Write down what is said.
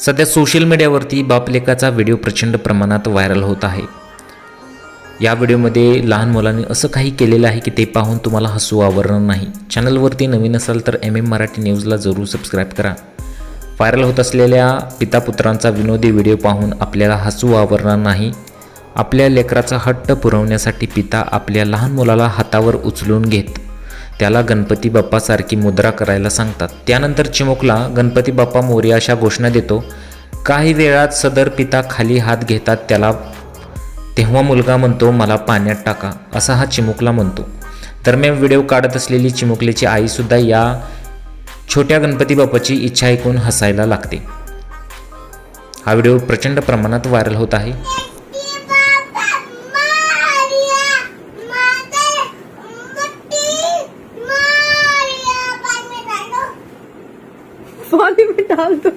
सध्या सोशल मीडियावरती बापलेकाचा व्हिडिओ प्रचंड प्रमाणात व्हायरल होत आहे. या व्हिडिओमध्ये लहान मुलांनी असं काही केलेलं आहे की ते पाहून तुम्हाला हसू आवरणार नाही. चॅनलवरती नवीन असाल तर एम एम मराठी न्यूजला जरूर सबस्क्राईब करा. व्हायरल होत असलेल्या पितापुत्रांचा विनोदी व्हिडिओ पाहून आपल्याला हसू आवरणार नाही. आपल्या लेकराचा हट्ट पुरवण्यासाठी पिता आपल्या लहान मुलाला हातावर उचलून घेत त्याला गणपती बाप्पासारखी मुद्रा करायला सांगतात. त्यानंतर चिमुकला गणपती बाप्पा मोर्या अशा घोषणा देतो. काही वेळात सदर पिता खाली हात घेतात त्याला तेव्हा मुलगा म्हणतो मला पाण्यात टाका असा हा चिमुकला म्हणतो. दरम्यान व्हिडिओ काढत असलेली चिमुकलीची आईसुद्धा या छोट्या गणपती बाप्पाची इच्छा ऐकून हसायला लागते. हा व्हिडिओ प्रचंड प्रमाणात व्हायरल होत आहे. पानी में डाल दो।